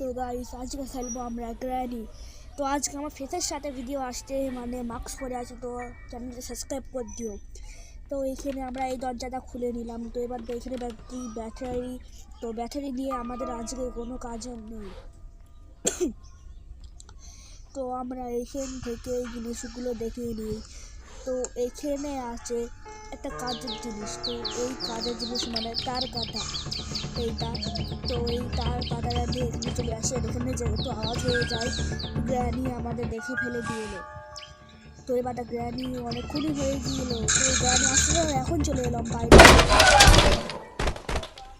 তো গাইস আজকে খেলব আমরা গ্র্যানি তো আজকে আমার ফেসের সাথে ভিডিও আসতে মানে মাস্ক পরে আছে, তো চ্যানেলটা সাবস্ক্রাইব করে দিও। তো এখানে আমরা এই দরজাটা খুলে নিলাম। তো এবার এখানে ব্যাটারি ব্যাটারি, তো ব্যাটারি দিয়ে আমাদের আজকে কোনো কাজ নেই। তো আমরা এখান থেকে এই জিনিসগুলো দেখে নিই। তো এখানে আছে একটা কাজের জিনিস, তো এই কাজের জিনিস মানে তার কাটা এইটা, তো এই তার কাটাটা দিয়ে এখানে চলে আসে এখানে যেহেতু আওয়াজ হয়ে যায়, গ্র্যানি আমাদের দেখে ফেলে দিল তো এবারটা গ্র্যানি অনেকক্ষণই হয়ে গিয়েছিল তো গ্র্যানি আসলে এখন চলে এলাম বাইরে।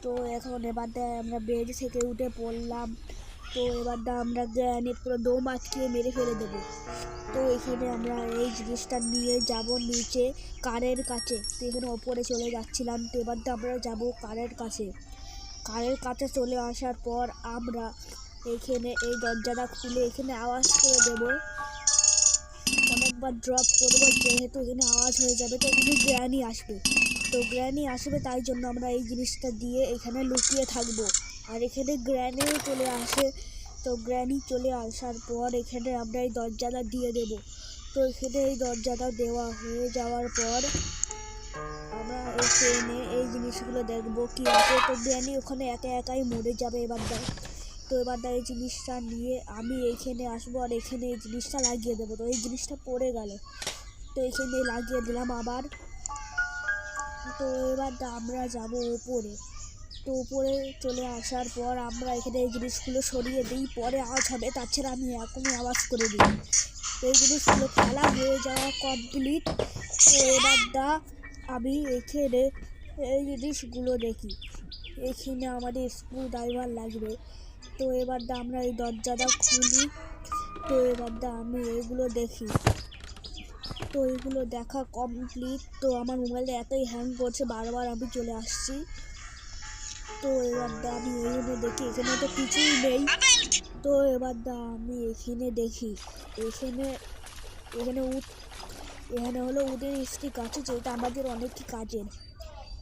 তো এখন এবারটা আমরা বেড থেকে উঠে পড়লাম তো এবারটা আমরা গ্র্যানির পুরো দম আটকে মেরে ফেলে দেবো। তো এখানে আমরা এই জিনিসটা নিয়ে যাব নিচে কারের কাছে। তো এখানে ওপরে চলে যাচ্ছিলাম, তো এবার আমরা যাব কারের কাছে। কারের কাছে চলে আসার পর আমরা এখানে এই দরজাটা খুলে এখানে আওয়াজ করে দেব। অনেকবার ড্রপ করব, যেহেতু এখানে আওয়াজ হয়ে যাবে, তো এখানে গ্র্যানি আসবে। তো গ্র্যানি আসবে, তাই জন্য আমরা এই জিনিসটা দিয়ে এখানে লুকিয়ে থাকব। আর এখানে গ্র্যানিও চলে আসে। তো গ্র্যানি চলে আসার পর এখানে আমরা এই দরজাটা দিয়ে দেব। তো এখানে এই দরজাটা দেওয়া হয়ে যাওয়ার পর আমরা এখানে এই জিনিসগুলো দেখব কি আছে। তো গ্র্যানি ওখানে একা একাই মরে যাবে এবার দেখ তো এবার দেখ এই জিনিসটা নিয়ে আমি এইখানে আসব আর এখানে এই জিনিসটা লাগিয়ে দেবো। তো এই জিনিসটা পড়ে গেল। তো এখানে লাগিয়ে দিলাম আবার। তো এবার দা আমরা যাব উপরে। তো উপরে চলে আসার পর আমরা এখানে এই জিনিসগুলো সরিয়ে দিই, পরে আওয়াজ হবে তাছাড়া আমি এখনই আওয়াজ করে দিই। তো এই জিনিসগুলো খেলা হয়ে যাওয়া কমপ্লিট তো এবার দা, আমি এখানে এই জিনিসগুলো দেখি। এখানে আমাদের স্ক্রু ড্রাইভার লাগবে। তো এবার দা, আমরা এই দরজাটা খুলি। তো এবার দা, আমি এগুলো দেখি। তো এগুলো দেখা কমপ্লিট তো আমার মোবাইলটা এতই হ্যাং করছে, বারবার আমি চলে আসছি। তো এবার আমি এখানে দেখি, এখানে তো কিছুই নেই। তো এবার দা, আমি এখানে দেখি, এখানে এখানে উঠ এখানে হলো উদের স্টিক আছে, যেটা আমাদের অনেকই কাজের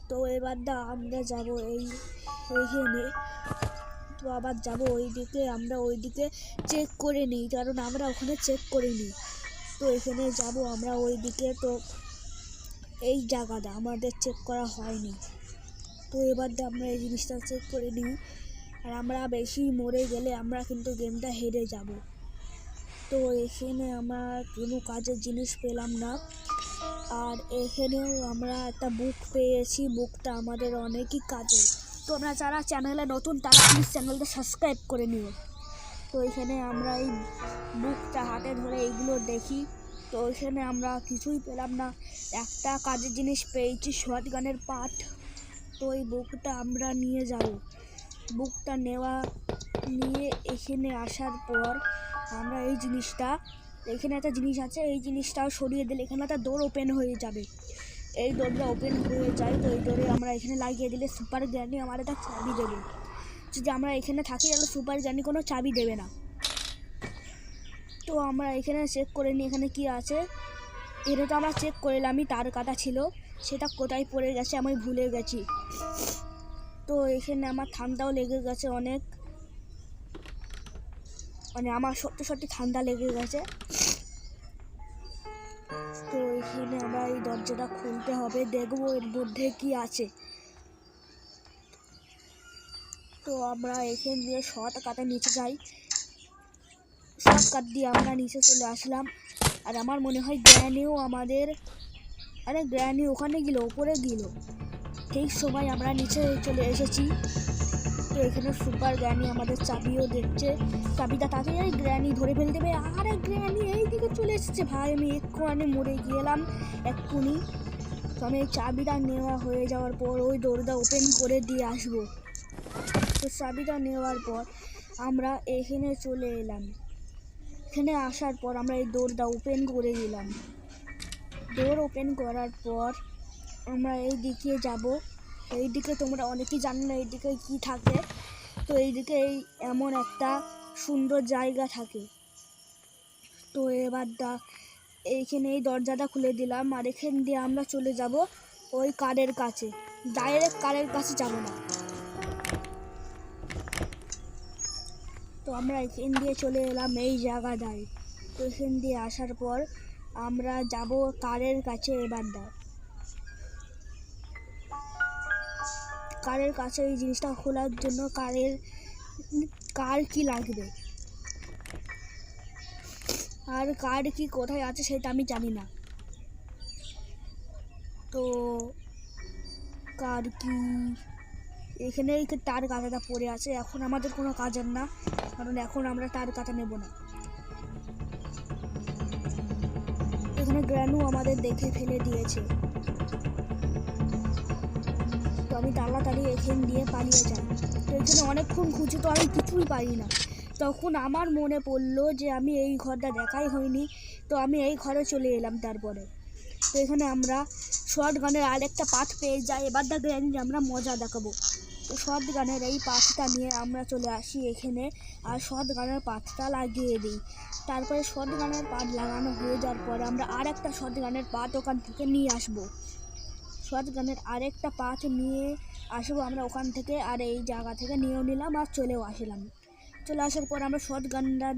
তো এবার দা, আমরা যাব এই, এইখানে। তো আবার যাব ওই দিকে আমরা ওই দিকে চেক করে নিই, কারণ আমরা ওখানে চেক করে নিই তো এখানে যাব আমরা ওই দিকে তো এই জায়গাটা আমাদের চেক করা হয়নি। তো এবার আমরা এই জিনিসটা চেক করে নিই। আর আমরা বেশি মরে গেলে আমরা কিন্তু গেমটা হেরে যাব। তো এখানে আমরা কোনো কাজের জিনিস পেলাম না। আর এখানেও আমরা একটা বুক পেয়েছি। বুকটা আমাদের অনেকই কাজের। তো আমরা যারা চ্যানেলে নতুন, তারা প্লিজ চ্যানেলটা সাবস্ক্রাইব করে নিও। তো এখানে আমরা এই বুকটা হাতে ধরে এইগুলো দেখি। তো এখানে আমরা কিছুই পেলাম না। একটা কাজের জিনিস পেয়েছি শর্ট গানের পার্ট তো এই বুকটা আমরা নিয়ে যাব। বুকটা নেওয়া নিয়ে এখানে আসার পর আমরা এই জিনিসটা, এখানে একটা জিনিস আছে, এই জিনিসটাও সরিয়ে দিলে এখানে একটা ডোর ওপেন হয়ে যাবে। এই ডোরটা ওপেন হয়ে যায়, তো এই ডোরে আমরা এখানে লাগিয়ে দিলে সুপার গ্র্যানি আমার একটা চাবি দেবে। যদি আমরা এখানে থাকি, তাহলে সুপার গ্র্যানি কোনো চাবি দেবে না। তো আমরা এখানে চেক করে নিই, এখানে কি আছে? এটা তো আমরা চেক করলামই, তার কাটা ছিল। সেটা কোথায় পড়ে গেছে আমি ভুলে গেছি। তো এখানে আমার ঠান্ডাও লেগে গেছে অনেক। মানে আমার সত্যি সত্যি ঠান্ডা লেগে গেছে। তো এখানে আমরা এই দরজাটা খুলতে হবে, দেখব এর মধ্যে কি আছে। তো আমরা এখান দিয়ে শর্ট কাটে নিচে যাই। শর্ট কাট দিয়ে আমরা নিচে চলে আসলাম। আর আমার মনে হয় গ্র্যানিও আমাদের আরে গ্র্যানি, ওখানে গেল, ওপরে গেল। ঠিক সময় আমরা নিচে চলে এসেছি। তো এখানে সুপার গ্র্যানি আমাদের চাবিও দেখছে। চাবিটা তাকে এই গ্র্যানি ধরে ফেলে দেবে। আরে গ্র্যানি এই দিকে চলে এসেছে। ভাই, আমি এক্ষুনি মরে গেলাম, এক্ষুনি। তো আমি এই চাবিটা নেওয়া হয়ে যাওয়ার পর ওই দরজা ওপেন করে দিয়ে আসব। তো চাবিটা নেওয়ার পর আমরা এখানে চলে এলাম। এখানে আসার পর আমরা এই দরজা ওপেন করে দিলাম। ডোর ওপেন করার পর আমরা এই দিকে যাব। এই দিকে তোমরা অনেকেই জানো না এইদিকে কি থাকে। তো এইদিকে এই এমন একটা সুন্দর জায়গা থাকে। তো এবার দা এইখানে এই দরজাটা খুলে দিলাম আর এখান দিয়ে আমরা চলে যাব ওই কারের কাছে। ডাইরেক্ট কারের কাছে যাব না। তো আমরা এখান দিয়ে চলে এলাম এই জায়গাটায়। তো এখান দিয়ে আসার পর আমরা যাব কারের কাছে এবার এবারটা কারের কাছে এই জিনিসটা খোলার জন্য কারের কার কি লাগবে? আর কার কি কোথায় আছে সেটা আমি জানি না। তো কার কি? এখানে তার কাটাটা পড়ে আছে। এখন আমাদের কোনো কাজের না। কারণ এখন আমরা তার কাটা নেব না। গ্র্যানু আমাদের দেখে ফেলে দিয়েছে। তো আমি তাড়াতাড়ি এখান দিয়ে পালিয়ে যাই। তো এখানে অনেকক্ষণ খুঁজে তো আমি কিছুই পারি না। তখন আমার মনে পড়ল যে আমি এই ঘরটা দেখাই হয়নি। তো আমি এই ঘরে চলে এলাম তারপরে। তো এখানে আমরা শর্ট গানের আরেকটা পাঠ পেয়ে যাই। এবার দা গ্র্যান্ড আমরা মজা দেখাবো। শর্ট গানের এই পাঠটা নিয়ে আমরা চলে আসি এখানে। আর শর্ট গানের পাঠটা লাগিয়ে দিই। তারপরে শর্ট গানের পাট লাগানো হয়ে যাওয়ার পরে আমরা আর একটা শর্ট গানের পাট ওখান থেকে নিয়ে আসব। শর্ট গানের আরেকটা পাঠ নিয়ে আসব আমরা ওখান থেকে। আর এই জায়গা থেকে নিয়েও নিলাম আর চলেও আসলাম। চলে আসার পর আমরা শর্ট গানটা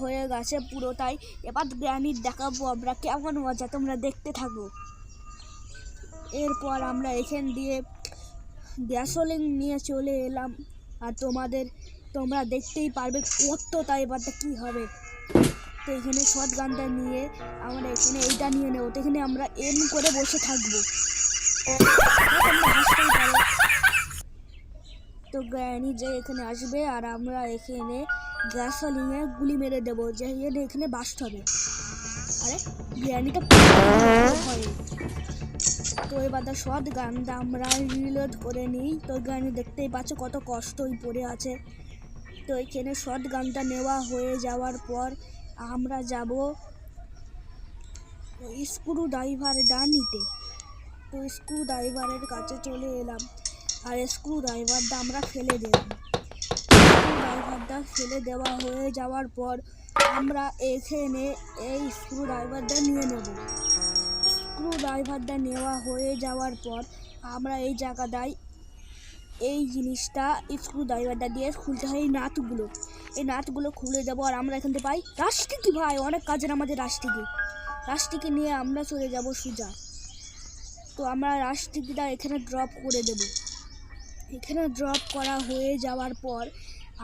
হয়ে গেছে পুরোটাই এবার গ্রানির দেখাবো আমরা কেমন মজা, তোমরা দেখতে থাকো। এরপর আমরা এখান দিয়ে গ্যাসোলিন নিয়ে চলে এলাম। আর তোমাদের, তোমরা দেখতেই পারবে কত তাই এবারটা কী হবে। তো এখানে শর্ট গানটা নিয়ে আমরা এখানে এইটা নিয়ে নেব। তো এখানে আমরা এম করে বসে থাকব। তো গ্র্যানি যে এখানে আসবে আর আমরা এখানে গ্যাসোলিনে গুলি মেরে দেবো। যে এখানে বাস্ট হবে। আরে গ্র্যানিটা হয় তো এবার দা শর্ট গানটা আমরা রিলোড করে নিই। তো গ্র্যানি দেখতেই পাচ্ছ কত কষ্টই পড়ে আছে। তো এখানে শর্ট গানটা নেওয়া হয়ে যাওয়ার পর আমরা যাব স্ক্রু ড্রাইভার ড্রাইভারটা নিতে তো স্ক্রু ড্রাইভারের কাছে চলে এলাম। আর স্ক্রু ড্রাইভারটা আমরা ফেলে দিলাম স্ক্রু ড্রাইভারটা ফেলে দেওয়া হয়ে যাওয়ার পর আমরা এখানে এই স্ক্রু ড্রাইভারটা নিয়ে নেব। ড্রাইভারটা নেওয়া হয়ে যাওয়ার পর আমরা এই জায়গাটায় এই জিনিসটা স্ক্রু ড্রাইভারটা দিয়ে খুলতে হয় এই নাটগুলো। এই নাটগুলো খুলে দেবো আর আমরা এখান থেকে পাই রাষ্ট্রিকি ভাই, অনেক কাজের আমাদের রাষ্ট্রিকি রাষ্ট্রিকি নিয়ে আমরা চলে যাব সুজা। তো আমরা রাষ্ট্রিকিটা এখানে ড্রপ করে দেব। এখানে ড্রপ করা হয়ে যাওয়ার পর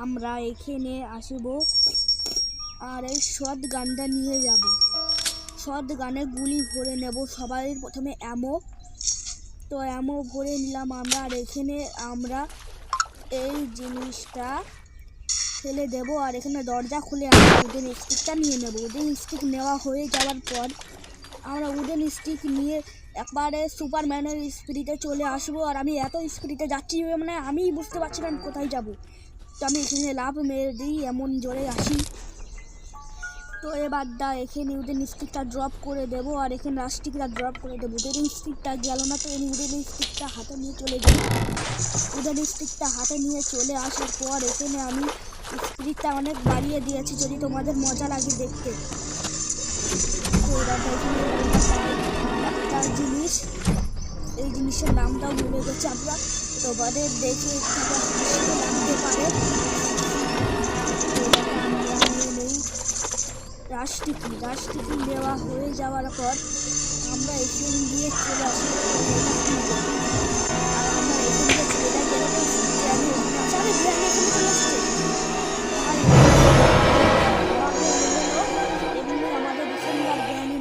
আমরা এখানে আসব আর এই শট গানটা নিয়ে যাব। শট গানে গুলি ভরে নেব। সবাই প্রথমে অ্যামো তো অ্যামো ভরে নিলাম আমরা আর এখানে আমরা এই জিনিসটা ফেলে দেব আর এখানে দরজা খুলে আমরা উডেন স্টিকটা নিয়ে নেব। উডেন স্টিক নেওয়া হয়ে যাওয়ার পর আমরা উডেন স্টিক নিয়ে একবারে সুপারম্যানের স্পিরিটে চলে আসব আর আমি এত স্পিরিটে যাচ্ছি মানে আমি বুঝতে পারছি না কোথায় যাব। তো আমি এখানে লাভ মেরে দিই, এমন জোরে আসি। তো এবার দা, এখানে উডেন স্টিকটা ড্রপ করে দেবো আর এখানে রাস্টিকটা ড্রপ করে দেবো। উডেন স্টিকটা গেল না তো আমি উডেন স্টিকটা হাতে নিয়ে চলে যাই উডেন স্টিকটা হাতে নিয়ে চলে আসার পর এখানে আমি স্পিরিটটা অনেক বাড়িয়ে দিয়েছি যদি তোমাদের মজা লাগে দেখতে। তো একটা জিনিস, এই জিনিসের নামটাও ভুলে গেছি আমরা। তোমাদের দেখে একটু লাগতে পারে। রাষ্ট্রিকি রাষ্ট্রিকি দেওয়া হয়ে যাওয়ার পর আমরা এখান দিয়ে চলে আসি।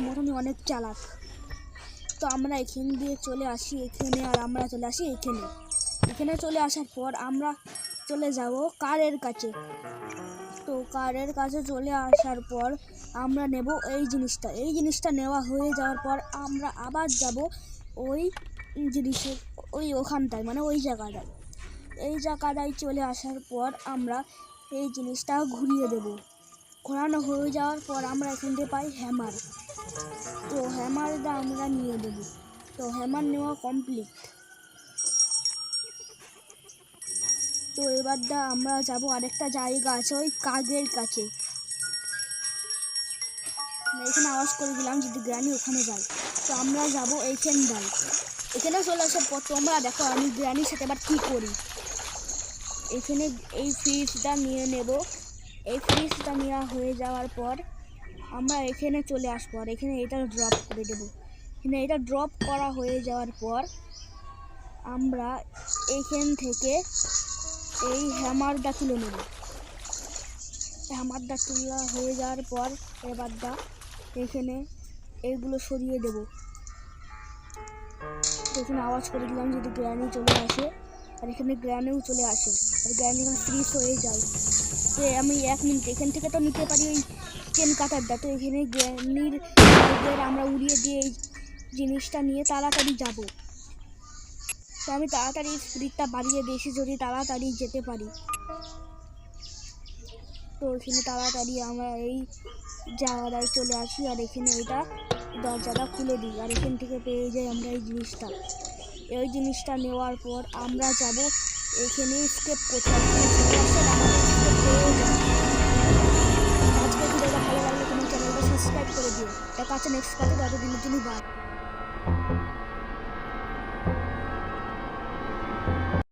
আমাদের অনেক চালাক। তো আমরা এখান দিয়ে চলে আসি, এখানে আর আমরা চলে আসি এখানে। এখানে চলে আসার পর আমরা চলে যাব কারের কাছে। তো কারের কাছে চলে আসার পর আমরা নেব এই জিনিসটা। এই জিনিসটা নেওয়া হয়ে যাওয়ার পর আমরা আবার যাব ওই জিনিসের, ওই ওখানটায় মানে ওই জায়গাটায়। এই জায়গাটায় চলে আসার পর আমরা এই জিনিসটা ঘুরিয়ে দেব। ঘোরানো হয়ে যাওয়ার পর আমরা এখান থেকে পাই হ্যামার। তো হ্যামারটা আমরা নিয়ে দেব তো হ্যামার নেওয়া কমপ্লিট তো এবার দা, আমরা যাব আরেকটা জায়গা আছে ওই কাগের কাছে। এখানে আওয়াজ করে দিলাম যদি গ্র্যানি ওখানে যাই তো আমরা যাব যাব এইখানটায় এখানে চলে আসার পর তোমরা দেখো আমি গ্র্যানির সাথে এবার কী করি। এখানে এই ফ্রিজটা নিয়ে নেব। এই ফ্রিজটা নেওয়া হয়ে যাওয়ার পর আমরা এখানে চলে আসব আর এখানে এটা ড্রপ করে দেবো। এখানে এটা ড্রপ করা হয়ে যাওয়ার পর আমরা এখান থেকে এই হ্যামারটা তুলে নেব। হ্যামারটা তোলা হয়ে যাওয়ার পর এবারটা এখানে এইগুলো সরিয়ে দেব। এখানে আওয়াজ করে দিলাম যদি গ্র্যানি চলে আসে, আর এখানে গ্র্যানেও চলে আসে, আর গ্র্যানি এখানে ফ্রিজ হয়ে যায়। তো আমি এক মিনিট এখান থেকে তো নিতে পারি ওই চেন কাটারটা তো এখানে গ্র্যানির ওদের আমরা উড়িয়ে দিয়ে এই জিনিসটা নিয়ে তাড়াতাড়ি যাব। তো আমি তাড়াতাড়ি স্পিডটা বাড়িয়ে দিয়েছি যদি তাড়াতাড়ি যেতে পারি। তো এখানে তাড়াতাড়ি আমরা এই জায়গাটায় চলে আসি আর এখানে এটা দরজাটা খুলে দিই। আর এখান থেকে পেয়ে যাই আমরা এই জিনিসটা। এই জিনিসটা নেওয়ার পর আমরা যাব এখানে আমাদের escape আজকে ভিডিওটা ভালো লাগলে তোমার চ্যানেলটা সাবস্ক্রাইব করে দিও। দেখা হচ্ছে নেক্সট পার্টে ততদিনের জন্য বাই